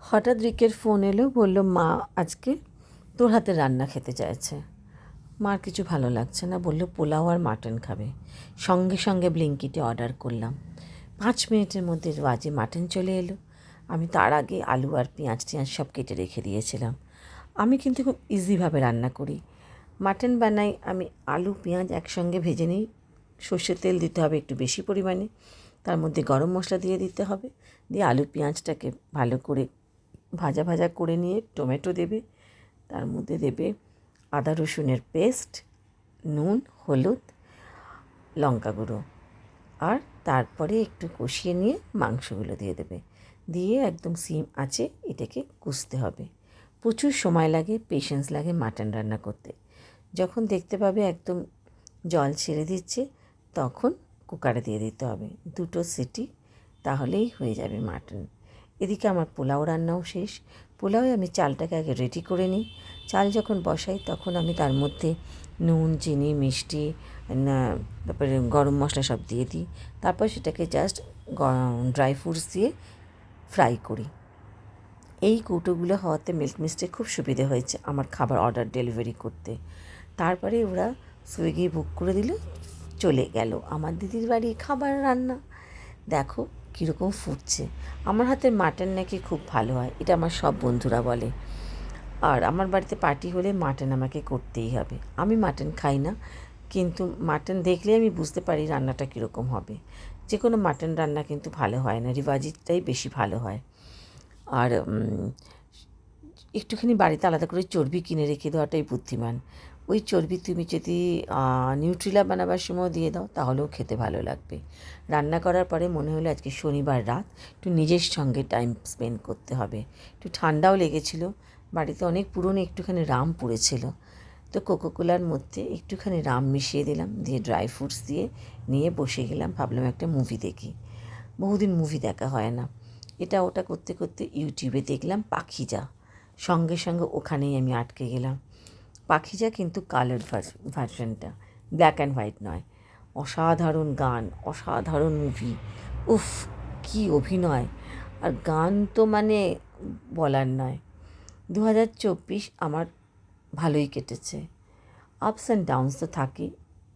হঠাৎ রিকের ফোন এলো, বলল, মা, আজকে তোর হাতে রান্না খেতে চাইছে। মার কিছু ভালো লাগছে না, বলল, পোলাও আর মাটন খাবে। সঙ্গে সঙ্গে ব্লিঙ্কিটে অর্ডার করলাম। পাঁচ মিনিটের মধ্যে বাজে মাটন চলে এলো। আমি তার আগে আলু আর পেঁয়াজ টিয়াজ সব কেটে রেখে দিয়েছিলাম। আমি কিন্তু খুব ইজিভাবে রান্না করি। মাটন বানাই, আমি আলু, পেঁয়াজ একসঙ্গে ভেজে নিই। সর্ষের তেল দিতে হবে একটু বেশি পরিমাণে। তার মধ্যে গরম মশলা দিয়ে দিতে হবে। দিয়ে আলু, পেঁয়াজটাকে ভালো করে ভাজা ভাজা করে নিয়ে টমেটো দেবে, তার মধ্যে দেবে আদা রসুনের পেস্ট, নুন, হলুদ, লঙ্কা গুঁড়ো আর তারপরে একটু কষিয়ে নিয়ে মাংসগুলো দিয়ে দেবে। দিয়ে একদম সিম আছে এটাকে কষতে হবে। প্রচুর সময় লাগে পেশেন্স লাগে মাটন রান্না করতে। যখন দেখতে পাবে একদম জল ছেড়ে দিচ্ছে, তখন কুকারে দিয়ে দিতে হবে। দুটো সিটি, তাহলেই হয়ে যাবে মাটন। এদিকে আমার পোলাও রান্নাও শেষ। পোলাওয়ে আমি চালটাকে আগে রেডি করে নিই। চাল যখন বসাই তখন আমি তার মধ্যে নুন, চিনি, মিষ্টি তারপরে গরম মশলা সব দিয়ে দিই। তারপর সেটাকে জাস্ট ড্রাই ফ্রুটস দিয়ে ফ্রাই করি। এই কৌটোগুলো হওয়াতে মিল্ক মিস্টে খুব সুবিধে হয়েছে আমার খাবার অর্ডার ডেলিভারি করতে। তারপরে ওরা সুইগি বুক করে দিল, চলে গেল। আমার দিদির বাড়ি খাবার রান্না। দেখো কীরকম ফুটছে। আমার হাতের মাটন নাকি খুব ভালো হয়, এটা আমার সব বন্ধুরা বলে। আর আমার বাড়িতে পার্টি হলে মাটন আমাকে করতেই হবে। আমি মাটন খাই না, কিন্তু মাটন দেখলে আমি বুঝতে পারি রান্নাটা কীরকম হবে। যে কোনো মাটন রান্না কিন্তু ভালো হয় না রিভাজিটাই বেশি ভালো হয়। আর একটুখানি বাড়িতে আলাদা করে চর্বি কিনে রেখে দেওয়াটাই বুদ্ধিমান। ওই চর্বি তুমি যদি নিউট্রিলা বানাবার সময় দিয়ে দাও, তাহলেও খেতে ভালো লাগবে। রান্না করার পরে মনে হলো আজকে শনিবার রাত, একটু নিজের সঙ্গে টাইম স্পেন্ড করতে হবে। একটু ঠান্ডাও লেগেছিল, বাড়িতে অনেক পুরনো একটুখানি রাম পড়েছিল। তো কোকোকোলার মধ্যে একটুখানি রাম মিশিয়ে দিলাম, দিয়ে ড্রাই ফ্রুটস দিয়ে নিয়ে বসে গেলাম, ভাবলাম একটা মুভি দেখি। বহুদিন মুভি দেখা হয় না। এটা ওটা করতে করতে ইউটিউবে দেখলাম পাখিজা। সঙ্গে সঙ্গে ওখানেই আমি আটকে গেলাম। পাখিজা কিন্তু কালার ভার্সনটা। ব্ল্যাক অ্যান্ড হোয়াইট নয়। অসাধারণ গান, অসাধারণ মুভি উফ, কি অভিনয়। আর গান তো মানে বলার নয়। দু হাজার চব্বিশ আমার ভালোই কেটেছে। আপস অ্যান্ড ডাউনস তো থাকেই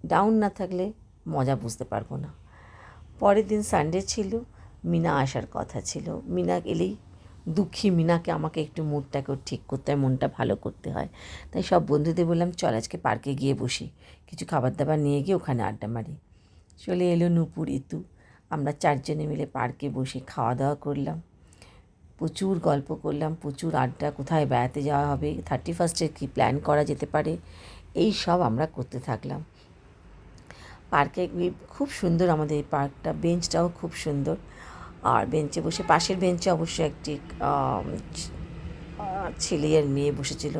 ডাউন না থাকলে মজা বুঝতে পারব না। পরের দিন সানডে ছিল। মিনা আসার কথা ছিল। মিনা এলেই দুঃখী মিনাকে আমাকে একটু মুডটাকেও ঠিক করতে হয়, মনটা ভালো করতে হয়। তাই সব বন্ধুদের বললাম, চল আজকে পার্কে গিয়ে বসি। কিছু খাবার দাবার নিয়ে গিয়ে ওখানে আড্ডা মারি। চলে এলো নূপুর, ইতু। আমরা চারজনে মিলে পার্কে বসে খাওয়া দাওয়া করলাম। প্রচুর গল্প করলাম, প্রচুর আড্ডা, কোথায় বেড়াতে যাওয়া হবে থার্টি ফার্স্টে কী প্ল্যান করা যেতে পারে, এই সব আমরা করতে থাকলাম। পার্কে খুব সুন্দর আমাদের এই পার্কটা, বেঞ্চটাও খুব সুন্দর। আর বেঞ্চে বসে পাশের বেঞ্চে অবশ্য একটি আম, ছ- আহ, ছেলে আর মেয়ে বসেছিল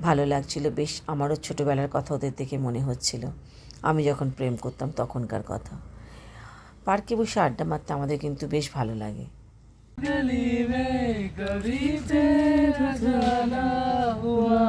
ভালো লাগছিল বেশ আমারও ছোটোবেলার কথা ওদের দেখে মনে হচ্ছিল আমি যখন প্রেম করতাম তখনকার কথা পার্কে বসে আড্ডা মারতে আমাদের কিন্তু বেশ ভালো লাগে गली में कभी तेरा जाना हुआ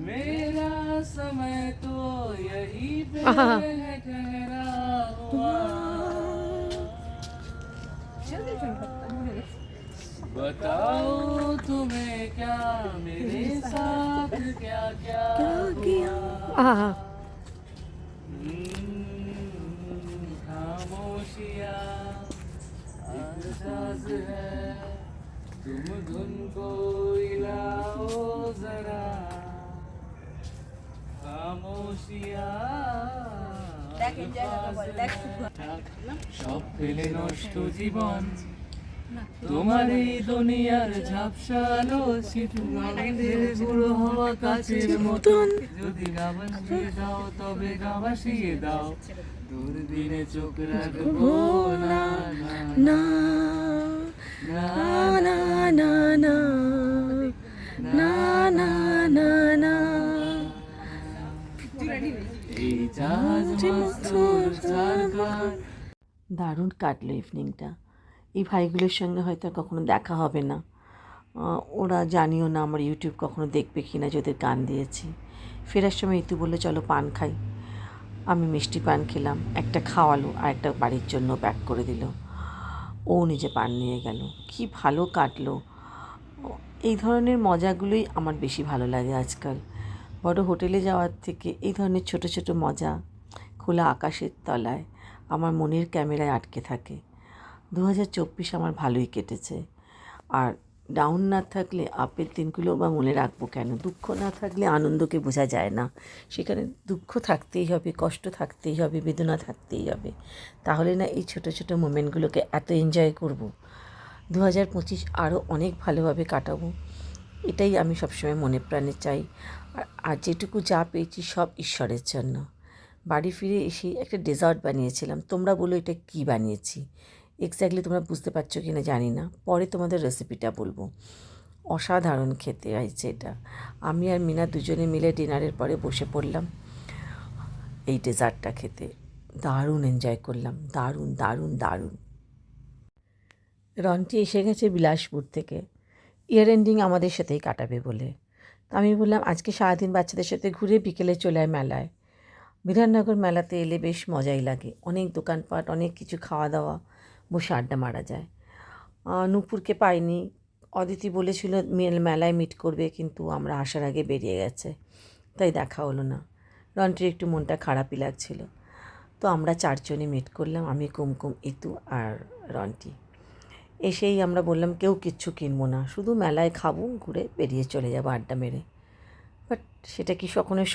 मेरा समय तो यही पे है ठहरा हुआ बताओ तुम्हें क्या मेरे साथ क्या क्या किया खामोशिया आजाज है तुम धुन को इलाओ जरा খামোশিয়া সব ফেলে নষ্ট জীবন তোমার এই দুনিয়ার ঝাপসালো শীত আমাদের বুড়ো হওয়া কাছের মতন যদি গা ভাসিয়ে দাও তবে গা ভাসিয়ে দাও চোখ রাখব না না না না না না না না না না না এই জাহাজ মস্তুর সরকার দারুণ কাটলো ইভিনিংটা এই ভাইগুলোর সঙ্গে হয়তো আর কখনো দেখা হবে না ওরা জানিও না আমার ইউটিউব কখনো দেখবে কি না যদি গান দিয়েছি ফেরার সময় ইতু বললে চলো পান খাই আমি মিষ্টি পান খেলাম, একটা খাওয়ালো আর একটা বাড়ির জন্য প্যাক করে দিল। ও নিজে পান নিয়ে গেল। কি ভালো কাটলো। এই ধরনের মজাগুলোই আমার বেশি ভালো লাগে আজকাল। বড় হোটেলে যাওয়ার থেকে এই ধরনের ছোট ছোট মজা খোলা আকাশের তলায় আমার মনের ক্যামেরায় আটকে থাকে। দু হাজার চব্বিশ আমার ভালোই কেটেছে। আর ডাউন না থাকলে আপের দিনগুলো বা মনে রাখব কেন? দুঃখ না থাকলে আনন্দকে বোঝা যায় না। সেখানে দুঃখ থাকতেই হবে, কষ্ট থাকতেই হবে, বেদনা থাকতেই হবে। তাহলে না এই ছোট ছোট মোমেন্টগুলোকে এত এনজয় করব। দু হাজার পঁচিশ আরও অনেক ভালোভাবে কাটাবো। এটাই আমি সবসময় মনে প্রাণে চাই। আর যেটুকু যা পেয়েছি সব ঈশ্বরের জন্য। বাড়ি ফিরে এসে একটা ডেজার্ট বানিয়েছিলাম। তোমরা বলো এটা কী বানিয়েছি? এক্স্যাক্টলি তোমরা বুঝতে পারছ কি না জানি না। পরে তোমাদের রেসিপিটা বলব। অসাধারণ খেতে হয়েছে এটা। আমি আর মিনা দুজনে মিলে ডিনারের পরে বসে পড়লাম। এই ডেজার্টটা খেতে। দারুণ এনজয় করলাম। দারুণ দারুণ দারুণ। রনটি এসে গেছে বিলাসপুর থেকে। ইয়ার এন্ডিং আমাদের সাথেই কাটাবে বলে। তো আমি বললাম, আজকে সারাদিন বাচ্চাদের সাথে ঘুরে বিকেলে চলে আয় মেলায়। বিধাননগর মেলাতে এলে বেশ মজাই লাগে। অনেক দোকানপাট, অনেক কিছু খাওয়া দাওয়া বসে আড্ডা মারা যায়। নূপুরকে পাইনি। অদিতি বলেছিল, মেল- মেলায় মিট করবে, কিন্তু আমরা আসার আগে বেরিয়ে গেছে। তাই দেখা হলো না। রন্টির একটু মনটা খারাপই লাগছিল। তো আমরা চারজনে মিট করলাম, আমি, কুমকুম, ইতু আর রন্টি। এসেই আমরা বললাম, কেউ কিচ্ছু কিনবো না। শুধু মেলায় খাব, ঘুরে বেরিয়ে চলে যাব আড্ডা মেরে। বাট সেটা কি সকলের